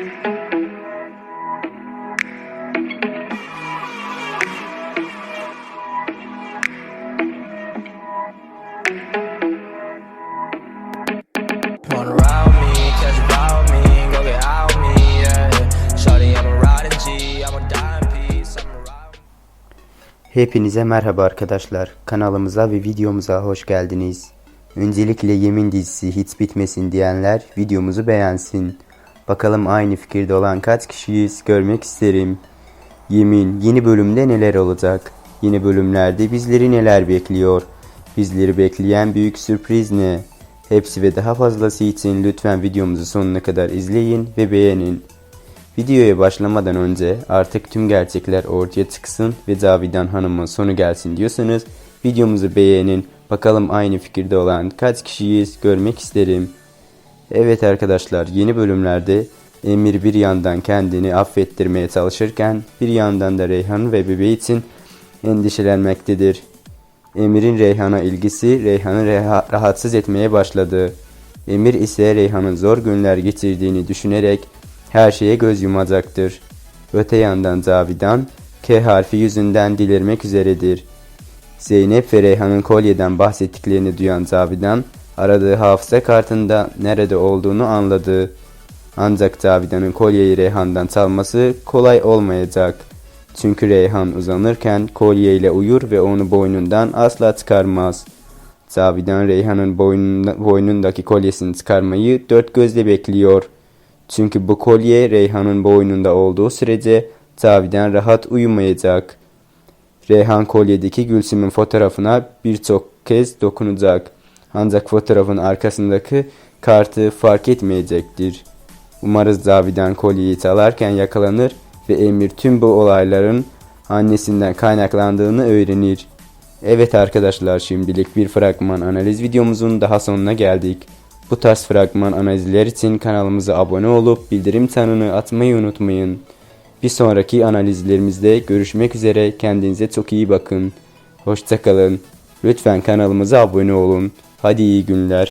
Hepinize merhaba arkadaşlar. Kanalımıza ve videomuza hoş geldiniz. Öncelikle Yemin dizisi hiç bitmesin diyenler videomuzu beğensin. Bakalım aynı fikirde olan kaç kişiyiz görmek isterim. Yemin yeni bölümde neler olacak? Yeni bölümlerde bizleri neler bekliyor? Bizleri bekleyen büyük sürpriz ne? Hepsi ve daha fazlası için lütfen videomuzu sonuna kadar izleyin ve beğenin. Videoya başlamadan önce artık tüm gerçekler ortaya çıksın ve Cavidan Hanım'ın sonu gelsin diyorsanız videomuzu beğenin. Bakalım aynı fikirde olan kaç kişiyiz görmek isterim. Evet arkadaşlar yeni bölümlerde Emir bir yandan kendini affettirmeye çalışırken bir yandan da Reyhan ve bebeği için endişelenmektedir. Emir'in Reyhan'a ilgisi Reyhan'ı reha- rahatsız etmeye başladı. Emir ise Reyhan'ın zor günler geçirdiğini düşünerek her şeye göz yumacaktır. Öte yandan Cavidan K harfi yüzünden delirmek üzeredir. Zeynep ve Reyhan'ın kolyeden bahsettiklerini duyan Cavidan aradığı hafıza kartında nerede olduğunu anladı. Ancak Cavidan'ın kolyeyi Reyhan'dan çalması kolay olmayacak. Çünkü Reyhan uzanırken kolyeyle uyur ve onu boynundan asla çıkarmaz. Cavidan Reyhan'ın boynunda, boynundaki kolyesini çıkarmayı dört gözle bekliyor. Çünkü bu kolye Reyhan'ın boynunda olduğu sürece Cavidan rahat uyumayacak. Reyhan kolyedeki Gülsüm'ün fotoğrafına birçok kez dokunacak. Ancak fotoğrafın arkasındaki kartı fark etmeyecektir. Umarız Cavidan kolyeyi çalarken yakalanır ve Emir tüm bu olayların annesinden kaynaklandığını öğrenir. Evet arkadaşlar şimdilik bir fragman analiz videomuzun daha sonuna geldik. Bu tarz fragman analizler için kanalımıza abone olup bildirim çanını atmayı unutmayın. Bir sonraki analizlerimizde görüşmek üzere kendinize çok iyi bakın. Hoşçakalın. Lütfen kanalımıza abone olun. Hadi iyi günler.